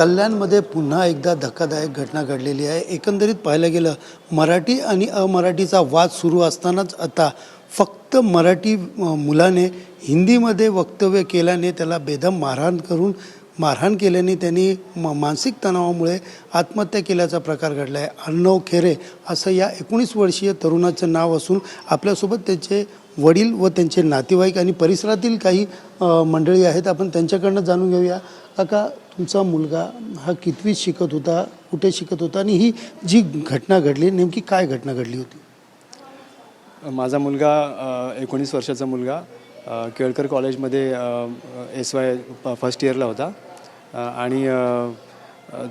कल्याणमध्ये पुन्हा एकदा धक्कादायक घटना घडलेली आहे. एकंदरीत पाहायला गेलं मराठी आणि अमराठीचा वाद सुरू असतानाच आता फक्त मराठी मुलाने हिंदीमध्ये वक्तव्य केल्याने त्याला बेदम मारहाण करून मारहाण केल्याने त्यांनी म मानसिक तणावामुळे आत्महत्या केल्याचा प्रकार घडला आहे अर्णव खेरे असं या एकोणीस वर्षीय तरुणाचं नाव असून आपल्यासोबत त्याचे वडील व त्यांचे नातेवाईक आणि परिसरातील काही मंडळी आहेत आपण त्यांच्याकडनं जाणून घेऊया. काका तुमचा मुलगा हा कितवीत शिकत होता कुठे शिकत होता आणि ही जी घटना घडली नेमकी काय घटना घडली होती? माझा मुलगा एकोणीस वर्षाचा मुलगा केळकर कॉलेजमध्ये एस वाय फर्स्ट इयरला होता. आणि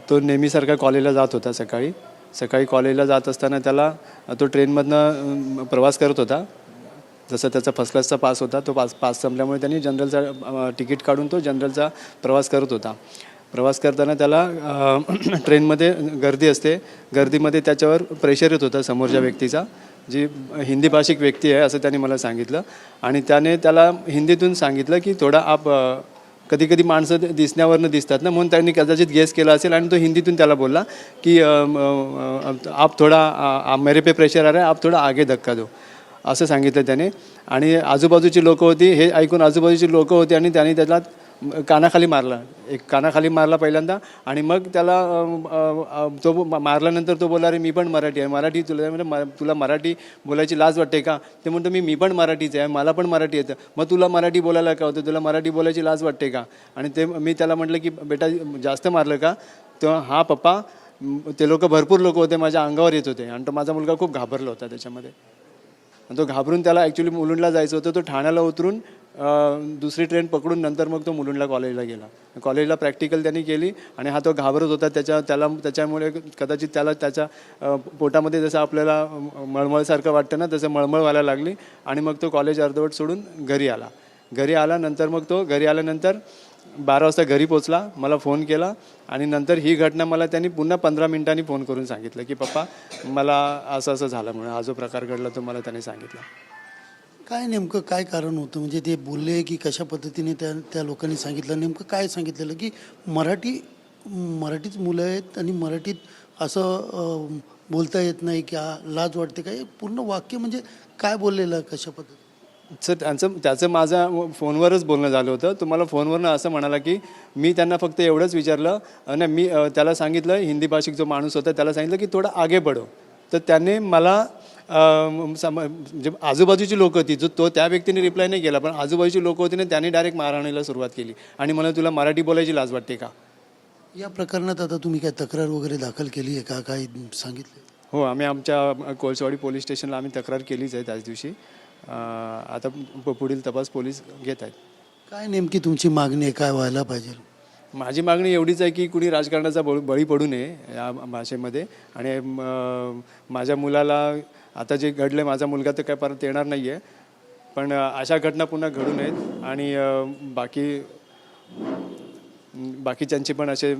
तो नेहमीसारखा कॉलेजला जात होता सकाळी. सकाळी कॉलेजला जात असताना त्याला तो ट्रेनमधनं प्रवास करत होता. जसं त्याचा फर्स्ट क्लासचा पास होता तो पास पास संपल्यामुळे त्यांनी जनरलचा तिकीट काढून तो जनरलचा प्रवास करत होता. प्रवास करताना त्याला ट्रेनमध्ये गर्दी असते. गर्दीमध्ये त्याच्यावर प्रेशर येत होतं समोरच्या व्यक्तीचा जी हिंदी भाषिक व्यक्ती आहे असं त्याने मला सांगितलं. आणि त्याने त्याला हिंदीतून सांगितलं की थोडा आप कधी कधी माणसं दिसण्यावरनं दिसतात ना म्हणून त्यांनी कदाचित गेस केला असेल आणि तो हिंदीतून त्याला बोलला की आप थोडा मेरे पे प्रेशर आ रहा है आप थोडा आगे धक्का दो. असं सांगितलं त्याने. आणि आजूबाजूची लोकं होती हे ऐकून आजूबाजूची लोकं होती आणि त्याने त्याला कानाखाली मारला. एक कानाखाली मारला पहिल्यांदा आणि मग त्याला तो मारल्यानंतर तो बोलला अरे मी पण मराठी आहे. मराठी तुला म्हणजे म- तुला मराठी बोलायची लाज वाटते का? ते म्हणतो मी मी पण मराठीच आहे. मला पण मराठी येतं. मग तुला मराठी बोलायला का होतं? तुला मराठी बोलायची लाज वाटते का? आणि ते मी त्याला म्हटलं की बेटा जास्त मारलं का? तेव्हा हा पप्पा. ते लोक भरपूर लोक होते. माझ्या अंगावर येत होते. आणि तो माझा मुलगा खूप घाबरला होता त्याच्यामध्ये. तो घाबरून त्याला ॲक्च्युली मुलुंडला जायचं होतं. तो ठाण्याला उतरून दुसरी ट्रेन पकडून नंतर मग तो मुलुंडला कॉलेजला गेला. कॉलेजला प्रॅक्टिकल त्यांनी केली आणि हा तो घाबरत होता. त्याच्या त्याला त्याच्यामुळे कदाचित त्याला त्याच्या पोटामध्ये जसं आपल्याला मळमळसारखं वाटतं ना तसं मळमळ व्हायला लागली आणि मग तो कॉलेज अर्धवट सोडून घरी आला. घरी आला नंतर मग तो घरी आल्यानंतर बारा वाजता घरी पोचला मला फोन केला आणि नंतर ही घटना मला त्यांनी पुन्हा पंधरा मिनिटांनी फोन करून सांगितलं की पप्पा मला असं असं झालं म्हणून हा जो प्रकार घडला तो मला त्याने सांगितला. काय नेमकं काय कारण होतं? म्हणजे ते बोलले की कशा पद्धतीने त्या त्या लोकांनी सांगितलं? नेमकं काय सांगितलेलं की मराठी मराठीच मुलं आहेत आणि मराठीत असं बोलता येत नाही की लाज वाटते काय पूर्ण वाक्य म्हणजे काय बोललेलं कशा पद्धती सर त्यांचं त्याचं माझं फोनवरच बोलणं झालं होतं. तो मला फोनवरनं असं म्हणाला की मी त्यांना फक्त एवढंच विचारलं आणि मी त्याला सांगितलं हिंदी भाषिक जो माणूस होता त्याला सांगितलं की थोडं आगे बढो तर त्याने मला म्हणजे आजूबाजूची लोक होती जो तो त्या व्यक्तीने रिप्लाय नाही केला पण आजूबाजूची लोक होती ना त्यांनी डायरेक्ट मारहाणीला सुरुवात केली. आणि मला तुला मराठी बोलायची लाज वाटते का? या प्रकरणात आता तुम्ही काय तक्रार वगैरे दाखल केली आहे का? काय सांगितलं? हो आम्ही आमच्या कोळसवाडी पोलीस स्टेशनला आम्ही तक्रार केलीच आहे त्याच दिवशी. आता प- पुढील तपास पोलीस घेत आहेत. काय नेमकी तुमची मागणी आहे? काय व्हायला पाहिजे? माझी मागणी एवढीच आहे की कुणी राजकारणाचा बळ बळी पडू नये या भाषेमध्ये. आणि म, माझ्या मुलाला आता जे घडलं माझा मुलगा तर काय परत येणार नाही आहे पण अशा घटना पुन्हा घडू नयेत. आणि अ, बाकी बाकीच्यांचे पण असे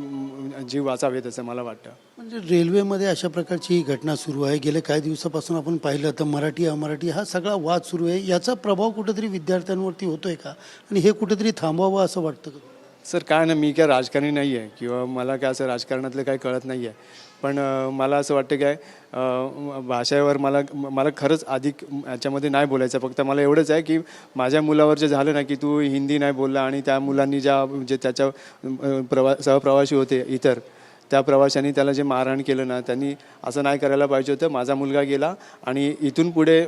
जीव वाचावेत असं मला वाटतं. म्हणजे रेल्वेमध्ये अशा प्रकारची ही घटना सुरू आहे. गेल्या काही दिवसापासून आपण पाहिलं तर मराठी अमराठी हा सगळा वाद सुरू आहे. याचा प्रभाव कुठेतरी विद्यार्थ्यांवरती होतोय का? आणि हे कुठेतरी थांबवावं असं वाटतं का? सर काय ना मी काय राजकारणी नाही आहे किंवा मला काय असं राजकारणातलं काही कळत नाही आहे. पण मला असं वाटतं काय भाषेवर मला मला खरंच अधिक याच्यामध्ये नाही बोलायचं फक्त मला एवढंच आहे की माझ्या मुलावर जे झालं ना की तू हिंदी नाही बोलला आणि त्या मुलांनी ज्या जे त्याच्या प्रवा सहप्रवासी होते इतर त्या प्रवाशांनी त्याला जे मारहाण केलं ना त्यांनी असं नाही करायला पाहिजे होतं. माझा मुलगा गेला आणि इथून पुढे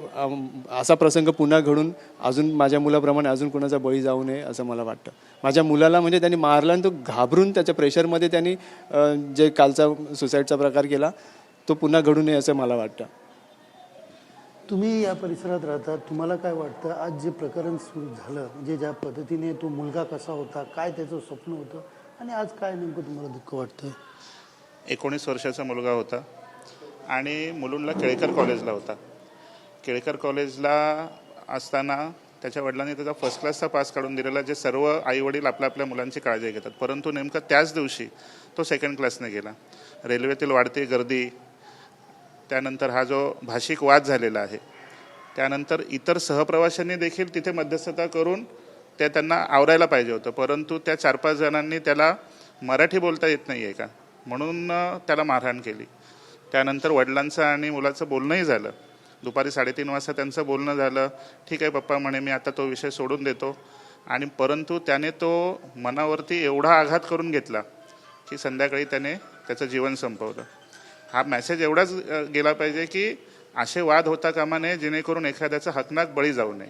असा प्रसंग पुन्हा घडून अजून माझ्या मुलाप्रमाणे अजून कुणाचा बळी जाऊ नये असं मला वाटतं. माझ्या मुलाला म्हणजे त्यांनी मारला आणि तो घाबरून त्याच्या प्रेशरमध्ये त्यांनी जे कालचा सुसाईडचा प्रकार केला तो पुन्हा घडू नये असं मला वाटतं. तुम्ही या परिसरात राहता तुम्हाला काय वाटतं? आज जे प्रकरण सुरू झालं म्हणजे ज्या पद्धतीने तो मुलगा कसा होता काय त्याचं स्वप्न होतं? आणि आज काय नेमकं तुम्हाला दुःख वाटतं एकोणीस वर्षाचा मुलगा होता आणि मुलुंडला केळकर कॉलेजला होता. केळकर कॉलेजला असताना त्याच्या वडिलांनी त्याचा फर्स्ट क्लासचा पास काढून दिलेला जे सर्व आईवडील आपल्या आपल्या मुलांची काळजी घेतात. परंतु नेमकं त्याच दिवशी तो सेकंड क्लासने गेला. रेल्वेतील वाढती गर्दी त्यानंतर हा जो भाषिक वाद झालेला आहे त्यानंतर इतर सहप्रवाशांनी देखील तिथे मध्यस्थता करून ते त्यांना आवरायला पाहिजे होतं. परंतु त्या चार पाच जणांनी त्याला मराठी बोलता येत नाही आहे का? म्हणून त्याला मारहाण केली. त्यानंतर वडिलांचं आणि मुलाचं बोलणंही झालं. दुपारी साडेतीन वाजता त्यांचं बोलणं झालं. ठीक आहे पप्पा म्हणे मी आता तो विषय सोडून देतो. आणि परंतु त्याने तो मनावरती एवढा आघात करून घेतला की संध्याकाळी त्याने त्याचं जीवन संपवलं. हा मॅसेज एवढाच गेला पाहिजे की असे वाद होता कामा नये जेणेकरून एखाद्याचा हकनाक बळी जाऊ नये.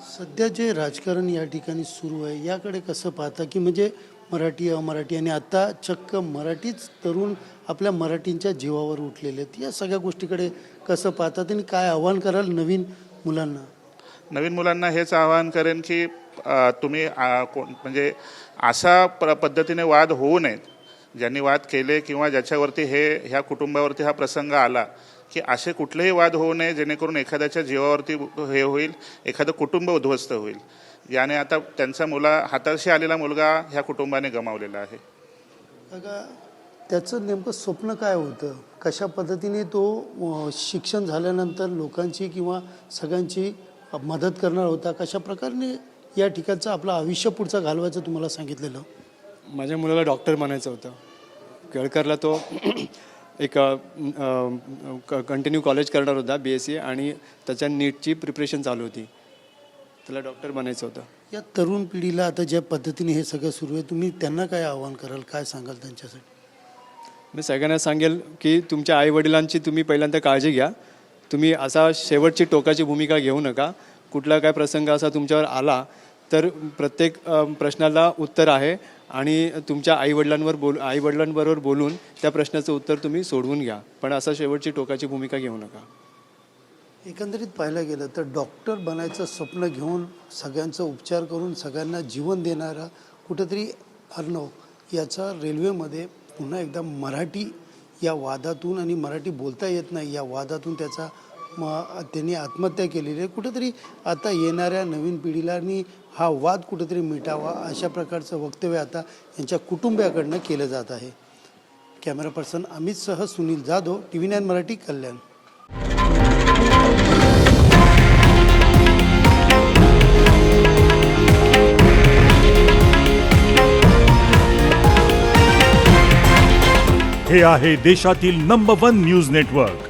सध्या जे राजकारण या ठिकाणी सुरू आहे याकडे कसं पाहता की म्हणजे मराठी अमराठी आणि आता चक्क मराठीच तरुण आपल्या मराठींच्या जीवावर उठलेले आहेत. या सगळ्या गोष्टीकडे कसं पाहतात आणि काय आव्हान कराल नवीन मुलांना? नवीन मुलांना हेच आवाहन करेन की तुम्ही कोण म्हणजे अशा प्र पद्धतीने वाद होऊ नयेत. ज्यांनी वाद केले किंवा ज्याच्यावरती हे ह्या कुटुंबावरती हा प्रसंग आला की असे कुठलेही वाद होऊ नये जेणेकरून एखाद्याच्या जीवावरती हे होईल एखादं कुटुंब उद्ध्वस्त होईल. याने आता त्यांचा मुला हाताशी आलेला मुलगा ह्या कुटुंबाने गमावलेला आहे. त्याचं नेमकं स्वप्न काय होतं? कशा पद्धतीने तो शिक्षण झाल्यानंतर लोकांची किंवा सगळ्यांची मदत करणार होता? कशा प्रकारे या ठिकाणचं आपलं आयुष्य पुढचं घालवायचं तुम्हाला सांगितलेलं? माझ्या मुलाला डॉक्टर बनायचं होतं. केळकरला तो एक कंटिन्यू कॉलेज करणार होता बी एस सी आणि त्याच्या नीटची प्रिपरेशन चालू होती. त्याला डॉक्टर बनायचं होतं. या तरुण पिढीला आता ज्या पद्धतीने हे सगळं सुरू आहे तुम्ही त्यांना काय आव्हान कराल काय सांगाल त्यांच्यासाठी? मी सगळ्यांना सांगेल की तुमच्या आईवडिलांची तुम्ही पहिल्यांदा काळजी घ्या. तुम्ही असा शेवटची टोकाची भूमिका घेऊ नका. कुठला काय प्रसंग असा तुमच्यावर आला तर प्रत्येक प्रश्नाला उत्तर आहे आणि तुमच्या आईवडिलांवर बोल आईवडिलांबरोबर बोलून त्या प्रश्नाचं उत्तर तुम्ही सोडवून घ्या. पण असा शेवटची टोकाची भूमिका घेऊ नका. एकंदरीत पाहायला गेलं तर डॉक्टर बनायचं स्वप्न घेऊन सगळ्यांचा उपचार करून सगळ्यांना जीवन देणारा कुठेतरी अर्णव याचा रेल्वेमध्ये पुन्हा एकदा मराठी या वादातून आणि मराठी बोलता येत नाही या वादातून त्याचा मग त्यांनी आत्महत्या केलेली आहे. कुठेतरी आता येणाऱ्या नवीन पिढीला हा वाद कुठेतरी मिटावा अशा प्रकारचं वक्तव्य आता यांच्या कुटुंबियाकडनं केलं जात आहे. Camera person अमितसह Sunil Jadhav T V nine Marathi Kalyan. हे आहे देशातील नंबर वन न्यूज नेटवर्क